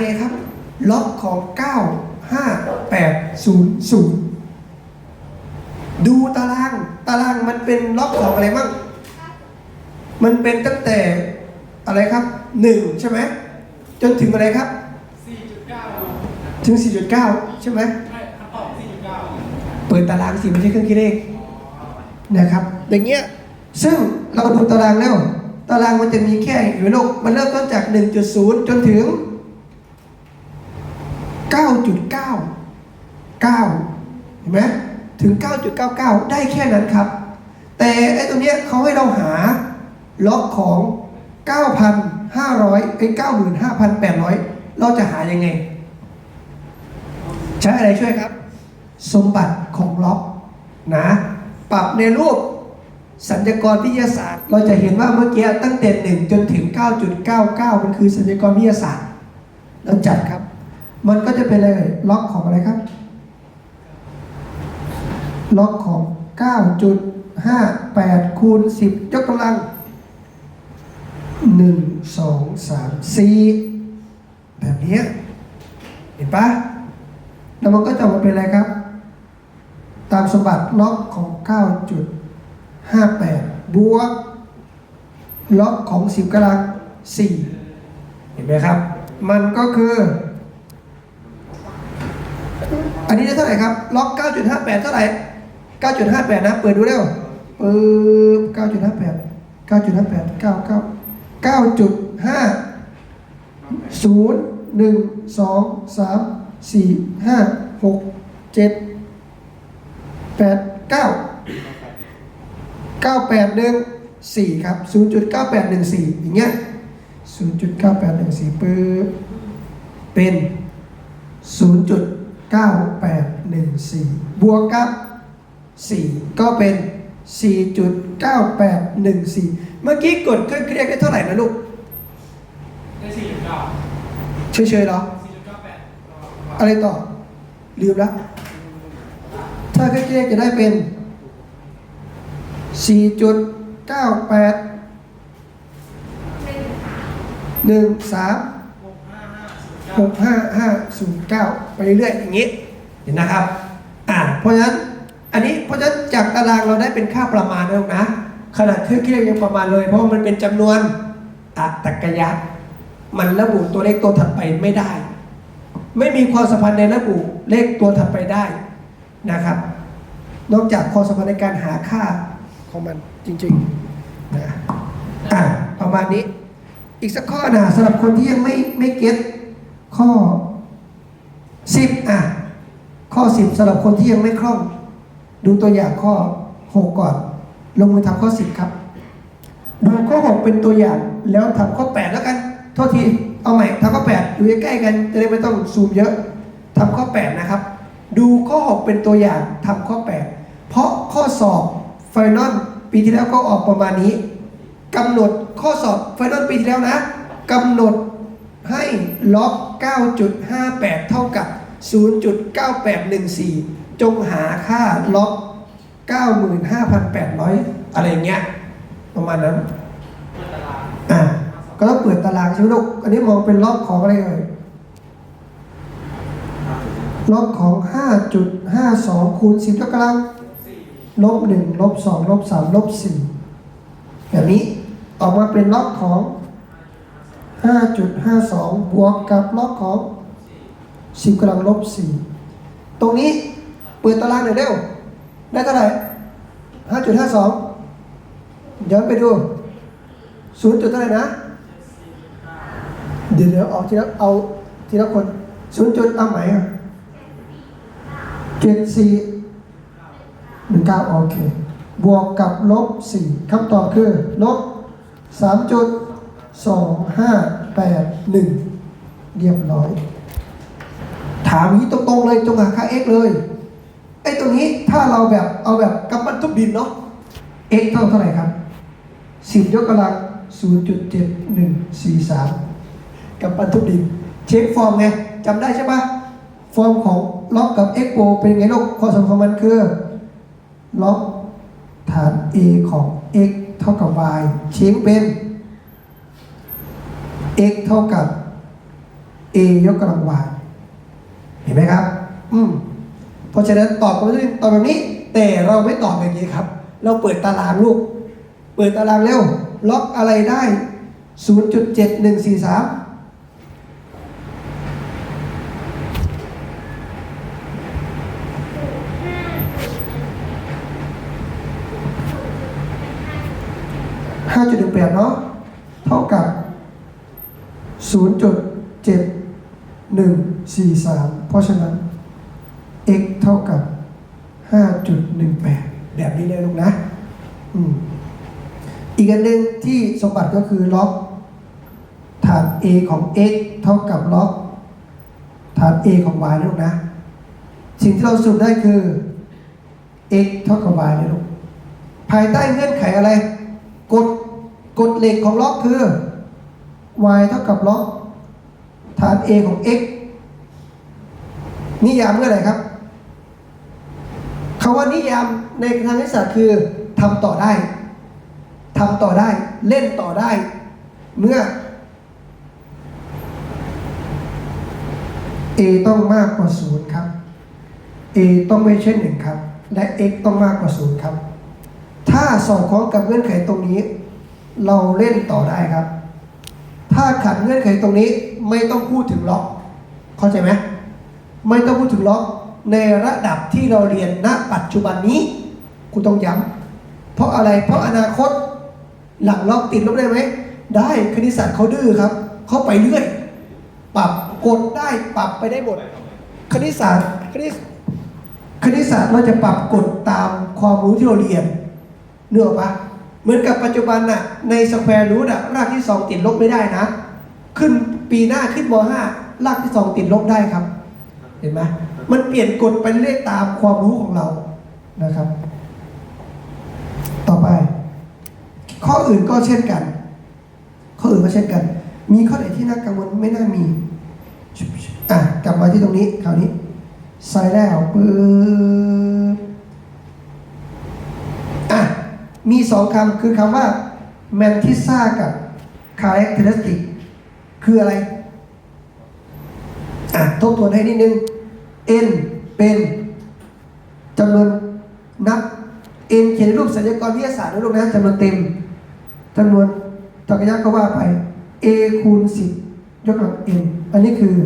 ไงครับ ล็อกของ 95800 ดูตาราง ตารางมันเป็นล็อกของอะไรบ้าง มันเป็นตั้งแต่อะไรครับ 1 ใช่ไหม จนถึงอะไรครับ 4.9 ถึง 4.9 ใช่ไหมใช่คำตอบ4.9เปิดตารางสิไม่ใช่เครื่องคิดเลขนะครับ อย่างเงี้ย ซึ่งเราดูตารางแล้ว ตารางมันจะมีแค่อยู่ในโลก มันเริ่มต้นจาก 1.0 จนถึง 9.99เห็นไหมถึง 9.99 ได้แค่นั้นครับ แต่ไอ้ตรงเนี้ยเขาให้เราหาล็อกของ 9,500ไอ้95,800 เราจะหายังไง ใช้อะไรช่วยครับ สมบัติของล็อกนะปรับในรูปสัญญากรวิทยาศาสตร์ เราจะเห็นว่าเมื่อกี้ตั้งแต่1จนถึง 9.99 มันคือสัญญากรวิทยาศาสตร์ เราจัดครับ มันก็จะเป็นอะไรเอ่ยล็อกของอะไรครับ ล็อกของ 9.58 คูณ 10 ยกกำลัง 1 2 3 4 แบบนี้เห็นปะแล้วมันก็จะมาเป็นอะไรครับ ตามสมบัติล็อกของ 9.58 บวก ล็อกของ 10กำลัง 4 เห็นไหมครับ มันก็คือ อันนี้ได้เท่าไหร่ครับ ล็อก 9.58 เท่าไหร่ 9.58 นะ เปิดดูเร็วปึ๊บ9.58 9.58 99 9.5 0 1 2 3 4 5 6 7 8 9 9 8 1 4 ครับ 0.9814 อย่างเงี้ย 0.9814ปึ๊บเป็น 0. นย์จุดเก้าแปดหนึ่งสี่บวกกับสี่ก็เป็นสี่จุดเก้าแปดหนึ่งสี่เมื่อกี้กดเครื่องเครียดได้เท่าไหร่นะลูก ได้4.9เฉยๆเหรอ4.98อะไรต่อ ลืมแล้วถ้าเครื่องคิดเลขจะได้เป็น 4.98 13 65509 ไปเรื่อยๆอย่างนี้เห็นนะครับอ่าเพราะฉะนั้นอันนี้เพราะฉะนั้นจากตารางเราได้เป็นค่าประมาณแล้วนะขนาดเครื่องคิดเลขยังประมาณเลย เพราะมันเป็นจำนวนอัตกยัตมันระบุตัวเลขตัวถัดไปไม่ได้ ไม่มีความสัมพันธ์ในระบุเลขตัวถัดไปได้นะครับ นอกจากความสัมพันธ์ในการหาค่าของมันจริงๆนะอะประมาณนี้ อีกสักข้อนะสำหรับคนที่ยังไม่ไม่เก็ต ข้อ10อะ ข้อ10สำหรับคนที่ยังไม่คล่อง ดูตัวอย่างข้อ6ก่อน ลงมือทำข้อ10ครับ ดูข้อ6เป็นตัวอย่างแล้วทำข้อ8แล้วกันโทษทีเอาใหม่ทำข้อ8อยู่ใกล้กันจะได้ไม่ต้องซูมเยอะทำข้อ8นะครับ ดูข้อ6เป็นตัวอย่างทำข้อ8เพราะข้อสอบไฟนอลปีที่แล้วก็ออกประมาณนี้กำหนดข้อสอบไฟนอลปีที่แล้วนะกำหนดให้ล็อก 9.58 เท่ากับ 0.9814 จงหาค่าล็อก 95,800 อะไรเงี้ย ประมาณนั้นอ่าก็ต้องเปิดตารางใช่ไหมลูก อันนี้มองเป็นล็อกของอะไรเอ่ยล็อกของ 5.52 คูณ 10ยกกำลังลบ1ลบ2ลบ3ลบ4แบบนี้ ออกมาเป็นล็อกของ 5.52 บวกกับล็อกของ 10กำลังลบ 4 ตรงนี้เปิดตารางหน่อยเร็ว ได้เท่าไหร่ 5.52 ย้อนไปดูศูนย์จุดเท่าไหร่นะ เดี๋ยวเดี๋ยวเอาทีละเอาทีละคนศูนย์จุดเอาไหมอะเจ็ดสี่หนึ่งเก้าโอเค บวกกับลบสี่คำตอบคือลบสามจุด สองห้าแปดหนึ่งเรียบร้อย ถามนี้ตรงๆเลยจงหาค่า x เลยไอ้ตรงนี้ถ้าเราแบบเอาแบบกำปั้นทุบดินเนาะ x เท่าเท่าไหร่ครับสิบยกกำลัง 0.7143กับปันทุบดิน เช็คฟอร์มไงจำได้ใช่ปะฟอร์มของล็อกกับเอ็กโปเป็นไงลูกข้อสำคัญของมันคือล็อกฐาน a ของ x เท่ากับ y เช็คเป็น x เท่ากับ a ยกกำลัง y เห็นไหมครับ อืมเพราะฉะนั้นตอบกันไม่ได้ตอบแบบนี้ แต่เราไม่ตอบแบบนี้ครับ เราเปิดตารางลูก เปิดตารางเร็ว ล็อกอะไรได้ 0.7143 5.18เนาะเท่ากับ 0.7143 เพราะฉะนั้น x เท่ากับ 5.18 แบบนี้เลยลูกนะอืมอีกอันหนึ่งที่สมบัติก็คือล็อกฐาน a ของ x เท่ากับล็อกฐาน a ของ y นะลูกนะ สิ่งที่เราสรุปได้คือ x เท่ากับ y นะลูก ภายใต้เงื่อนไขอะไร กฎ กฎเหล็กของล็อกคือ y เท่ากับล็อกฐาน a ของ x นิยามเมื่อไหร่ครับคำว่านิยามในทางคณิตศาสตร์คือทำต่อได้ทำต่อได้เล่นต่อได้ เมื่อ a ต้องมากกว่า0ครับ a ต้องไม่ใช่1ครับ และ x ต้องมากกว่า0ครับ ถ้าสอดคล้องกับเงื่อนไขตรงนี้ เราเล่นต่อได้ครับ ถ้าขัดเงื่อนไขตรงนี้ไม่ต้องพูดถึงล็อก เข้าใจไหมไม่ต้องพูดถึงล็อกในระดับที่เราเรียนณปัจจุบันนี้กูต้องย้ำเพราะอะไรเพราะอนาคตหลังล็อกติดลบได้ไหมได้คณิตศาสตร์เขาดื้อครับเขาไปเรื่อย ปรับกดได้ปรับไปได้หมดคณิตศาสตร์คณิตคณิตศาสตร์เราจะปรับกฎตามความรู้ที่เราเรียนเนื้อปะ เหมือนกับปัจจุบันน่ะในสแควร์รูทอะรากที่สองติดลบไม่ได้นะ ขึ้นปีหน้าขึ้นมห้ารากที่สองติดลบได้ครับ เห็นไหมมันเปลี่ยนกฎไปเรื่อยตามความรู้ของเรานะครับ ต่อไป ข้ออื่นก็เช่นกัน ข้ออื่นก็เช่นกัน มีข้อไหนที่น่ากังวลไม่น่ามีอะกลับมาที่ตรงนี้คราวนี้ใส่แล้วปึ๊บอะ มีสองคำคือคำว่า mantissa กับ characteristic คืออะไร อะ ทบทวนให้นิดนึง n เป็นจำนวนนับ n เขียนรูปสัญญากรวิทยาศาสตร์นะลูกนะจำนวนเต็มจำนวนจักรยานก็ว่าไป a คูณ10 ยกกำลัง n อันนี้คือ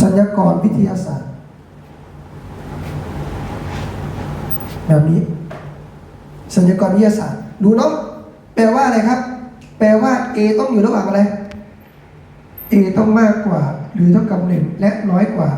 สัญญากรวิทยาศาสตร์ แบบนี้ สัญญากรวิทยาศาสตร์รู้เนาะแปลว่าอะไรครับ แปลว่า a ต้องอยู่ระหว่างอะไร a ต้องมากกว่า หรือเท่ากับ1และน้อยกว่า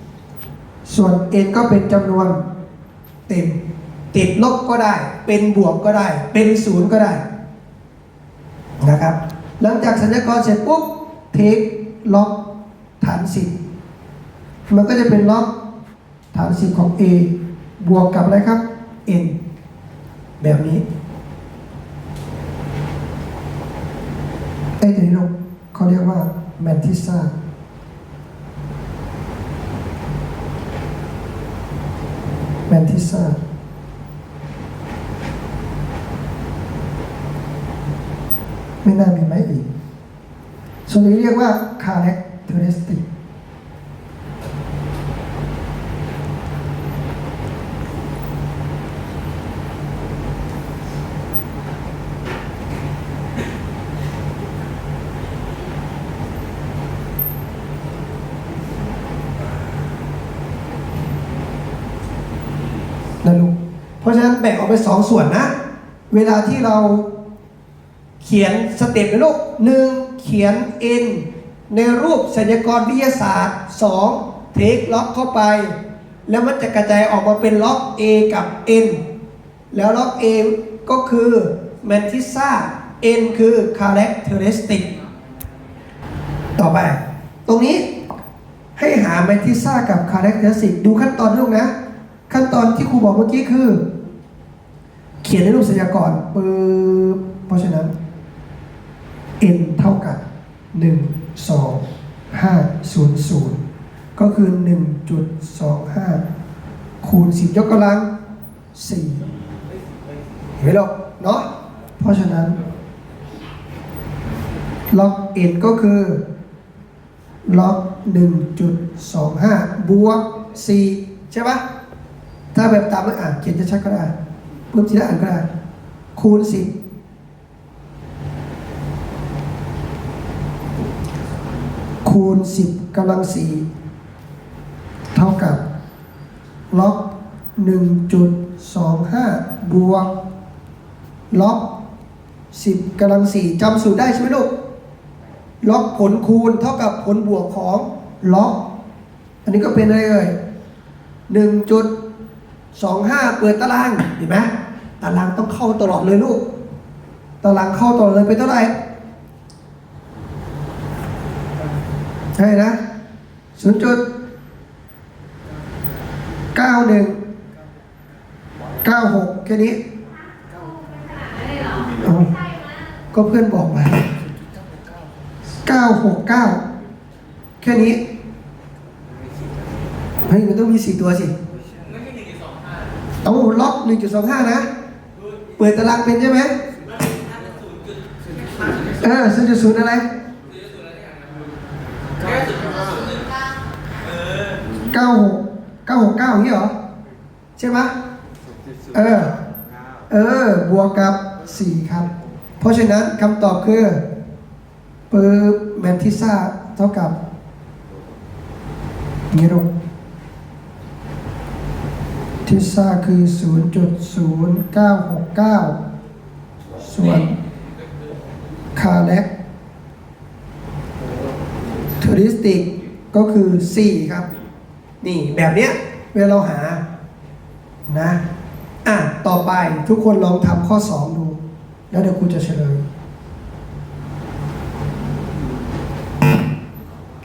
10 ส่วน n ก็เป็นจำนวนเต็ม ติดลบก็ได้ เป็นบวกก็ได้ เป็นศูนย์ก็ได้นะครับ หลังจากสัญญากรเสร็จปุ๊บเทคล็อกฐาน10มันก็จะเป็นล็อกฐาน10ของ a บวกกับอะไรครับ n แบบนี้ไอ้ตัวนี้ลูกเขาเรียกว่าแมนทิซ่าแมนทิซ่าไม่น่ามีไหมอีกส่วนนี้เรียกว่า characteristic นะลูก เพราะฉะนั้นแบ่ง ออกเป็นสองส่วนนะ เวลาที่เราเขียนสเต็ปในลูกหนึ่งเขียน n ในรูปสัญญกรวิทยาศาสตร์สองเทคล็อกเข้าไป แล้วมันจะกระจายออกมาเป็นล็อก a กับ n แล้วล็อก a ก็คือ mantissa n คือ characteristic ต่อไป ตรงนี้ให้หา mantissa กับ characteristic ดูขั้นตอนลูกนะ ขั้นตอนที่ครูบอกเมื่อกี้คือ เขียนในรูปสัญญากรปึ๊บเพราะฉะนั้น n เท่ากับ 1 2 5 0 0 ก็คือ 1.25 คูณ 10 ยกกำลัง 4 เห็นไหมลูกเนาะเพราะฉะนั้นล็อก n ก็คือล็อก1.25 บวก 4 ใช่ปะถ้าแบบตามไม่อ่านเขียนจะชัดก็ได้ ปุ๊บทีละอ่านก็ได้คูณ10คูณ10กำลัง4เท่ากับล็อก1.25บวกล็อก10กำลัง4จำสูตรได้ใช่ไหมลูกล็อกผลคูณเท่ากับผลบวกของล็อก อันนี้ก็เป็นอะไรเอ่ย1.25เปิดตารางเห็นไหม ตารางต้องเข้าตลอดเลยลูก ตารางเข้าตลอดเลยเป็นเท่าไหร่ใช่นะศูนย์จุดเก้าหนึ่งเก้าหกแค่นี้เอาก็เพื่อนบอกมาเก้าหกเก้าแค่นี้เฮ้ยมันต้องมีสี่ตัวสิไม่ใช่หนึ่งสองห้าเอาล็อกหนึ่งจุดสองห้านะ เปิดตารางเป็นใช่ไหมเออศูนย์จุดศูนย์อะไรเก้าหกเก้าหกเก้าอย่างนี้เหรอ ใช่ไหมเออ เออ บวกกับสี่ครับ เพราะฉะนั้นคำตอบคือเปิดแมนทิซ่าเท่ากับงี้ลง ทิซ่าคือ 0.0969 ส่วนคาเล็กเทอริสติกก็คือ 4 ครับ นี่แบบเนี้ยเวลาเราหานะอะ ต่อไปทุกคนลองทำข้อ 2 ดู แล้วเดี๋ยวครูจะเฉลย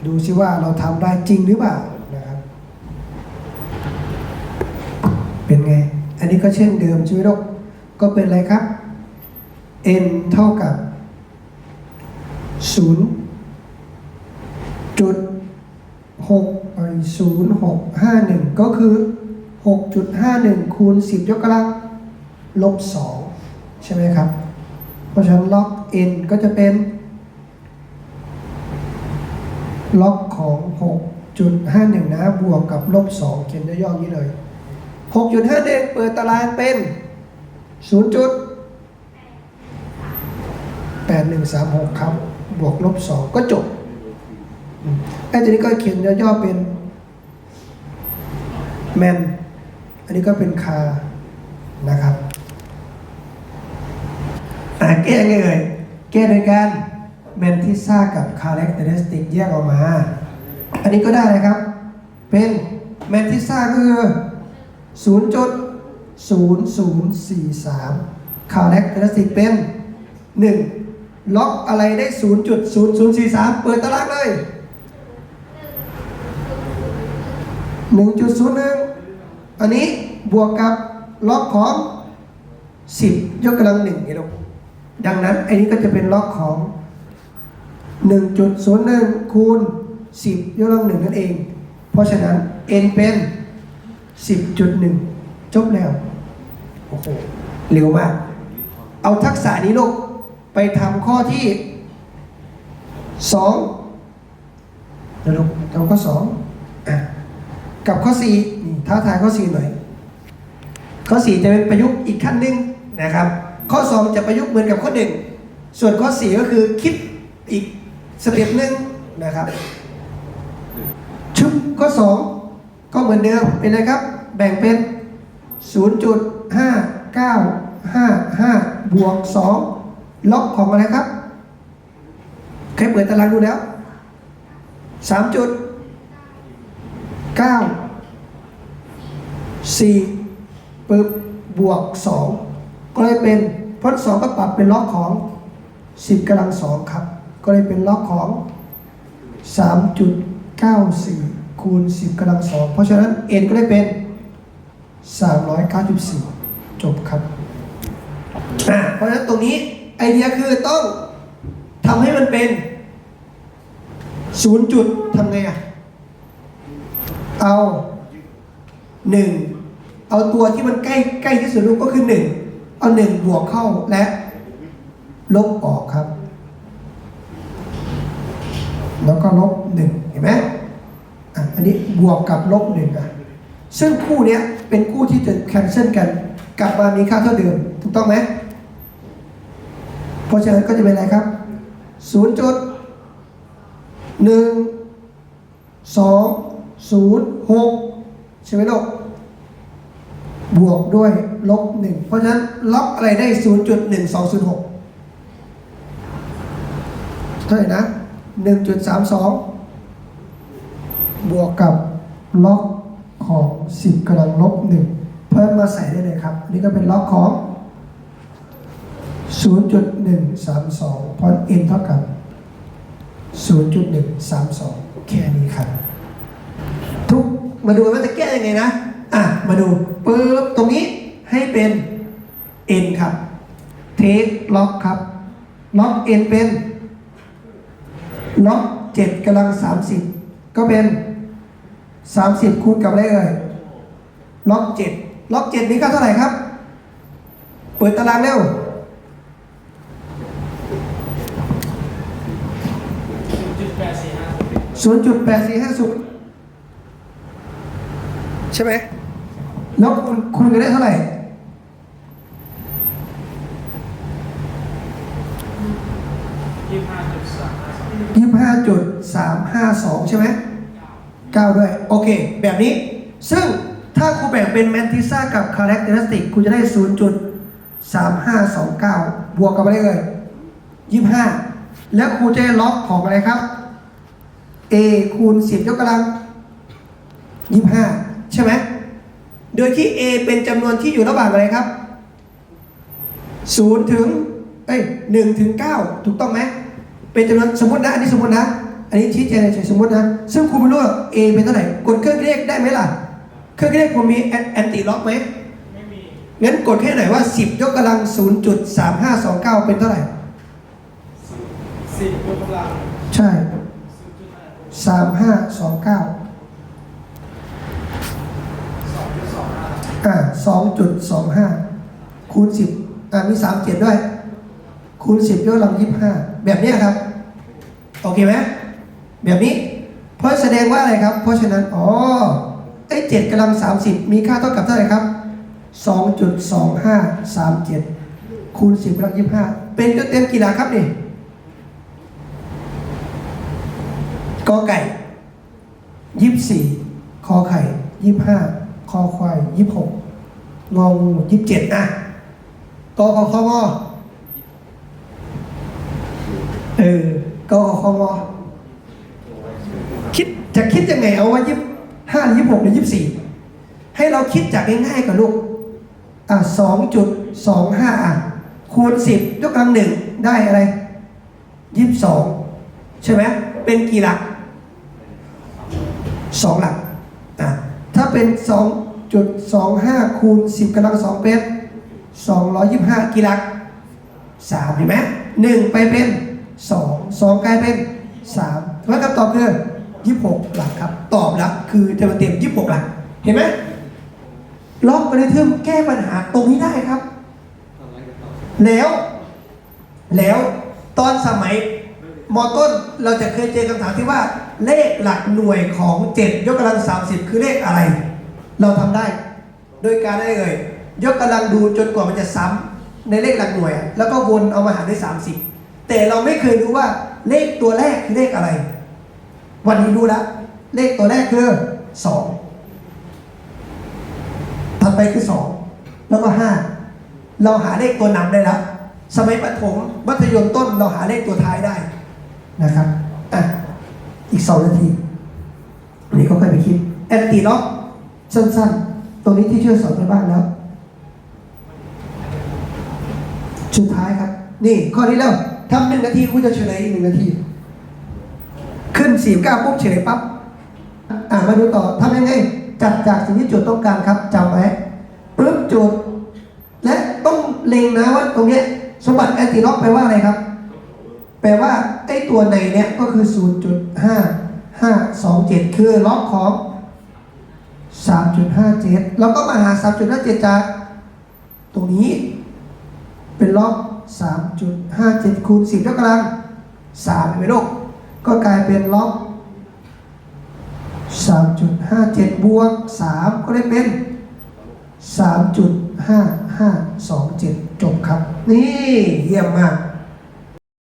ดูซิว่าเราทำได้จริงหรือเปล่านะครับ เป็นไง อั นนี้ก็เช่นเดิมใช่ไหมลูกก็เป็นอะไรครับ n เท่ากับ 0 จุดหกไปศูนย์หกห้าหนึ่งก็คือหกจุดห้าหนึ่งคูณสิบยกกำลังลบสองใช่ไหมครับ เพราะฉะนั้นล็อก n ก็จะเป็น ล็อกของ 6.51 นะ บวกกับลบ 2 เขียนย่อๆอย่างนี้เลย 6.51 เปิดตารางเป็น 0 จุด 8136 ครับ บวกลบ 2 ก็จบไอ้ตัวนี้ก็เขียนย่อๆเป็นแมน อันนี้ก็เป็นคา นะครับอ่แก้ไงเอ่ยแก้โดยการแมนทิซ่ากับคาแรคเตอริสติกแยกออกมา อันนี้ก็ได้นะครับ เป็นแมนทิซ่าก็คือ 0.0043คาแรคเตอริสติกเป็น 1 ล็อกอะไรได้ 0.0043 เปิดตารางเลย 1.01 อันนี้บวกกับล็อกของ 10 ยกกำลังหนึ่งนี่ลูกดังนั้นอันนี้ก็จะเป็นล็อกของ 1.01 คูณ 10 ยกกำลังหนึ่งนั่นเอง เพราะฉะนั้น n เป็น 10.1 จบแล้ว โอ้โห เร็วมาก เอาทักษะนี้ลูก ไปทำข้อที่2นะลูกทำข้อ2อะกับข้อ4นี่ท้าทายข้อ 4 หน่อย ข้อ 4 จะเป็นประยุกต์อีกขั้นหนึ่งนะครับ ข้อ 2 จะประยุกต์เหมือนกับข้อ 1 ส่วนข้อ 4 ก็คือคิดอีกสเต็ปหนึ่งนะครับชุดข้อ 2 ก็เหมือนเดิมเป็นอะไรครับ แบ่งเป็น 0.5955 บวก 2 ล็อกของอะไรครับใครเปิดตารางดูแล้ว 3 จุดเก้าสี่ปึ๊บบวกสองก็เลยเป็นเพราะสองก็ปรับเป็นล็อกของสิบกำลังสองครับ ก็เลยเป็นล็อกของสามจุดเก้าสี่ คูณสิบกำลังสองเพราะฉะนั้น n ก็ได้เป็นสามร้อยเก้าสิบสี่จบครับเพราะฉะนั้นตรงนี้ไอเดียคือต้องทำให้มันเป็นศูนย์จุดทำไงอะ เอาหนึ่งเอาตัวที่มันใกล้ใกล้ที่สุดลูกก็คือหนึ่งเอาหนึ่งบวกเข้าและลบออกครับ แล้วก็ลบหนึ่งเห็นไหม อันนี้บวกกับลบหนึ่งอะซึ่งคู่เนี้ยเป็นคู่ที่จะแคนเซิลกัน กลับมามีค่าเท่าเดิม ถูกต้องไหมเพราะฉะนั้นก็จะเป็นอะไรครับ0จุด1 2 0 6ใช่ไหมลูกบวกด้วยลบ1เพราะฉะนั้นล็อกอะไรได้0.1206เท่าไหร่นะ1.32 บวกกับล็อกของ 10กำลังลบ1เพิ่มมาใส่ได้เลยครับ อันนี้ก็เป็นล็อกของ 0.132เพราะ n เท่ากับ 0.132 แค่นี้ครับ ทุกมาดูว่าจะแก้ยังไงนะ อะ มาดูปึ๊บตรงนี้ให้เป็น n ครับ take ล็อกครับ ล็อก n เป็น ล็อก7กำลัง 30 ก็เป็น 30 คูณกับอะไรเอ่ยล็อก7ล็อก7นี้ก็เท่าไหร่ครับ เปิดตารางเร็วศูนย์จุดแปดสี่ห้า0.8450ใช่ไหมแล้วคูณคูณกันได้เท่าไหร่ยี่ห้าจุดสามห้าสองใช่ไหม เก้าด้วย โอเค แบบนี้ ซึ่งถ้าครูแบ่งเป็นแมนติซ่ากับคาแรคเตอร์สติกคุณจะได้ศูนย์จุดสามห้าสองเก้าบวกกับอะไรเลยยี่ห้าแล้วครูจะได้ล็อกของอะไรครับ a คูณสิบยกกำลังยี่ห้าใช่ไหมโดยที่ a เป็นจำนวนที่อยู่ระหว่างอะไรครับศูนย์ถึงเอ้ยหนึ่งถึงเก้าถูกต้องไหม เป็นจำนวนสมมตินะ อันนี้สมมตินะ อันนี้ชี้แจงเฉยๆสมมตินะ ซึ่งครูไม่รู้ว่า a เป็นเท่าไหร่ กดเครื่องเลขได้ไหมล่ะ เครื่องเลขผมมีแอนติล็อกไหมไม่มี งั้นกดแค่ไหนว่า 10 ยกกำลัง 0.3529 เป็นเท่าไหร่สิบยกกำลัง ใช่ศูนย์จุดห้า3529สองจุดสองห้าอ่า2.25คูณ10อ่ามี37ด้วย คูณ10ยกกำลัง25แบบเนี้ยครับ โอเคไหม แบบนี้ เพราะแสดงว่าอะไรครับ เพราะฉะนั้น อ๋อไอ้7กำลัง30มีค่าเท่ากับเท่าไหร่ครับ2.2537คูณ10กำลัง25เป็นจนเต็มกี่หลักครับนี่กอไก่24คอไข่25คอควาย26งองู27อะกอขอคองอเออกอขอคองอ จะคิดยังไงเอาว่ายี่ห้าหรือยี่หกหรือยี่สี่ให้เราคิดจากง่ายๆกับลูกอะสองจุดสองห้าอะคูณสิบยกกำลังหนึ่งได้อะไรยี่สิบสองใช่ไหมเป็นกี่หลักสองหลักอะถ้าเป็นสองจุดสองห้าคูณสิบกำลังสองเป็นสองร้อยยี่สิบห้ากี่หลักสามเห็นไหมหนึ่งไปเป็นสองสองกลายเป็นสามเพราะคำตอบคือ ยี่สิบหกหลักครับ ตอบหลักคือเต็มเต็มยี่สิบหกหลัก เห็นไหมล็อกอัลกอริทึมแก้ปัญหาตรงนี้ได้ครับ แล้ว แล้วตอนสมัยมอต้นเราจะเคยเจอคำถามที่ว่าเลขหลักหน่วยของ 7 ยกกำลัง 30 คือเลขอะไร เราทำได้ โดยการได้เลยยกกำลังดูจนกว่ามันจะซ้ำในเลขหลักหน่วย แล้วก็วนเอามาหารด้วย 30 แต่เราไม่เคยรู้ว่าเลขตัวแรกคือเลขอะไร วันนี้รู้แล้ว เลขตัวแรกคือ2ถัดไปคือสองแล้วก็ห้าเราหาเลขตัวนำได้แล้วสมัยประถมมัธยมต้นเราหาเลขตัวท้ายได้นะครับอะอีกสองนาทีนนี้ก็ค่อยไปคิดแอนตี้ล็อกสั้นๆ ตรงนี้ที่ช่วยสอนไปบ้างแล้วสุดท้ายครับ นี่ข้อนี้แล้วทำหนึ่งนาทีคุณจะเฉลยอีกหนึ่งนาที ขึ้นสี่เก้าปุ๊บเฉลยปั๊บอ่ามาดูต่อทำยังไง จัดจากสิ่งที่โจทย์ต้องการครับจำไว้ปึ๊บโจทย์และต้องเล็งนะว่าตรงเนี้ยสมบัติแอนติล็อกแปลว่าอะไรครับ แปลว่าไอ้ตัวในเนี้ยก็คือ 0.5527 คือล็อกของ 3.57 แล้วก็มาหา 3.57 จากตรงนี้เป็นล็อก 3.57คูณ10ยกกำลัง3เห็นไหมลูก ก็กลายเป็นล็อก 3.57 บวก 3 ก็ได้เป็น 3.5527 จบครับ นี่เยี่ยมมาก